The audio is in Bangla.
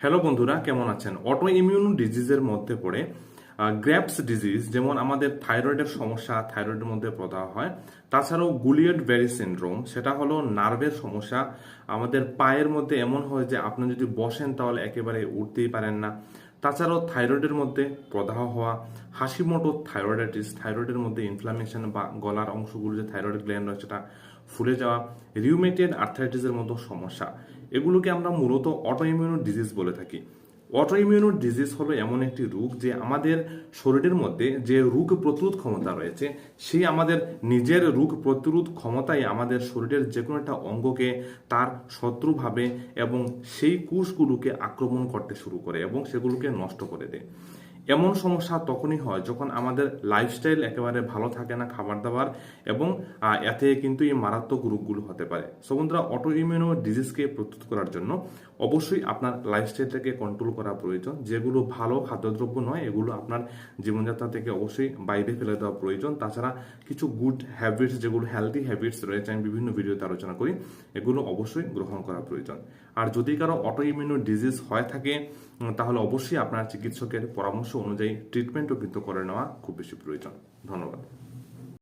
হ্যালো বন্ধুরা কেমন আছেন? অটো ইমিউন ডিজিজের মধ্যে পড়ে গ্র্যাপস ডিজিজ যেমন আমাদের থাইরয়েডের সমস্যা থাইরয়েডের মধ্যে প্রদাহ হয়। তাছাড়াও গুলিয়েড ভ্যারি সিন্ড্রোম সেটা হলো নার্ভের সমস্যা। আমাদের পায়ের মধ্যে এমন হয় যে আপনি যদি বসেন তাহলে একেবারে উঠতেই পারেন না। তাছাড়াও থাইরয়েডের মধ্যে প্রদাহ হওয়া, হাসি মোটো থাইরয়েডাইটিস থাইরয়েডের মধ্যে ইনফ্লামেশন বা গলার অংশগুলো যে থাইরয়েড গ্ল্যান্ড রয়েছে সেটা ফুলে যাওয়া রিউমেটেড আর্থাইটিসের মতো সমস্যা। এগুলোকে আমরা মূলত অটোইমিউনো ডিজিজ বলে থাকি। অটোইমিউনো ডিজিজ হলো এমন একটি রোগ যে আমাদের শরীরের মধ্যে যে রোগ প্রতিরোধ ক্ষমতা রয়েছে, সেই আমাদের নিজের রোগ প্রতিরোধ ক্ষমতাই আমাদের শরীরের যে কোনো একটা অঙ্গকে তার শত্রুভাবে এবং সেই কোষগুলোকে আক্রমণ করতে শুরু করে এবং সেগুলোকে নষ্ট করে দেয়। এমন সমস্যা তখনই হয় যখন আমাদের লাইফস্টাইল একেবারে ভালো থাকে না খাবার দাবার এবং এতে কিন্তু এই মারাত্মক রোগগুলো হতে পারে। সো বন্ধুরা অটো ইমিউনো ডিজিজকে প্রস্তুত করার জন্য অবশ্যই আপনার লাইফস্টাইলটাকে কন্ট্রোল করা প্রয়োজন। যেগুলো ভালো খাদ্যদ্রব্য নয়, এগুলো আপনার জীবনযাত্রা থেকে অবশ্যই বাইরে ফেলে দেওয়া প্রয়োজন। তাছাড়া কিছু গুড হ্যাবিটস যেগুলো হেলদি হ্যাবিটস রয়েছে, আমি বিভিন্ন ভিডিওতে আলোচনা করি, এগুলো অবশ্যই গ্রহণ করা প্রয়োজন। আর যদি কারও অটো ইমিউনো ডিজিজ হয়ে থাকে তাহলে অবশ্যই আপনার চিকিৎসকের পরামর্শ অনুযায়ী ট্রিটমেন্টও কিন্তু করে নেওয়া খুব বেশি প্রয়োজন। ধন্যবাদ।